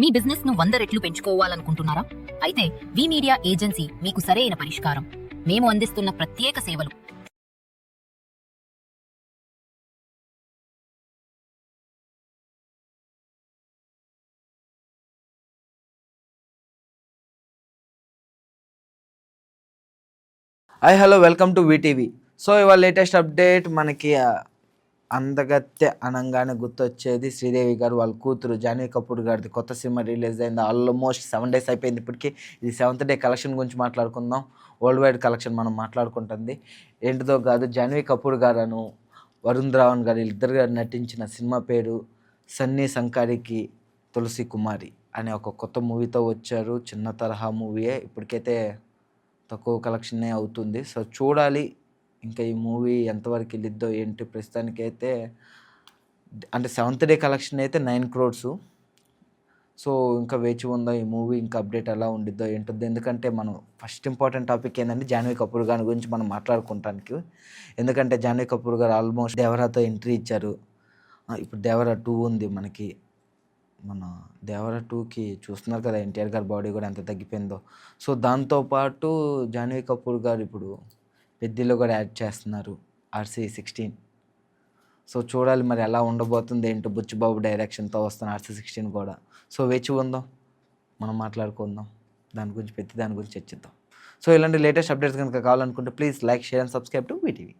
మీ బిజినెస్ను వంద రెట్లు పెంచుకోవాలనుకుంటున్నారా? అయితే వి మీడియా ఏజెన్సీ మీకు సరైన పరిష్కారం. మేము అందిస్తున్న ప్రత్యేక సేవలు. Hi hello welcome to VTV so ఇవాళ లేటెస్ట్ అప్డేట్ మనకి అందగత్తె అనగానే గుర్తొచ్చేది శ్రీదేవి గారు వాళ్ళ కూతురు జాన్వీ కపూర్ గారిది. కొత్త సినిమా రిలీజ్ అయింది. ఆల్మోస్ట్ సెవెన్ డేస్ అయిపోయింది ఇప్పటికీ. ఇది సెవెంత్ డే కలెక్షన్ గురించి మాట్లాడుకుందాం. వరల్డ్ వైడ్ కలెక్షన్ మనం మాట్లాడుకుంటుంది. ఏంటిదో కాదు జాన్వీ కపూర్ గారను వరుణ్ ధావన్ గారు ఇద్దరు గారు నటించిన సినిమా పేరు సన్నీ సంకారికి తులసి కుమారి అనే ఒక కొత్త మూవీతో వచ్చారు. చిన్న తరహా మూవీయే. ఇప్పటికైతే తక్కువ కలెక్షనే అవుతుంది. సో చూడాలి. ఇంకా ఈ మూవీ ఎంతవరకు వెళ్ళిద్దో ఏంటి ప్రస్తుతానికి అయితే అంటే సెవెంత్ డే కలెక్షన్ అయితే నైన్ క్రోడ్స్. సో ఇంకా వేచి ఉందా ఈ మూవీ ఇంకా అప్డేట్ ఎలా ఉండిద్దో ఏంటో ఎందుకంటే మనం ఫస్ట్ ఇంపార్టెంట్ టాపిక్ ఏంటంటే జాన్వీ కపూర్ గారి గురించి మనం మాట్లాడుకుంటానికి. ఎందుకంటే జాన్వీ కపూర్ గారు ఆల్మోస్ట్ దేవరాతో ఎంట్రీ ఇచ్చారు. ఇప్పుడు దేవరా టూ ఉంది మనకి. మన దేవరా టూకి చూస్తున్నారు కదా ఎన్టీఆర్ గారి బాడీ కూడా ఎంత తగ్గిపోయిందో. సో దాంతోపాటు జాన్వీ కపూర్ గారు ఇప్పుడు పెద్దిలో కూడా యాడ్ చేస్తున్నారు ఆర్సీ సిక్స్టీన్. సో చూడాలి మరి ఎలా ఉండబోతుంది ఏంటో బుచ్చిబాబు డైరెక్షన్తో వస్తున్న ఆర్సీ సిక్స్టీన్ కూడా. సో వేచి ఉందాం మనం మాట్లాడుకుందాం. దాని గురించి పెట్టి దాని గురించి చర్చిద్దాం. సో ఇలాంటి లేటెస్ట్ అప్డేట్స్ కనుక కావాలనుకుంటే please like share and subscribe to VTV.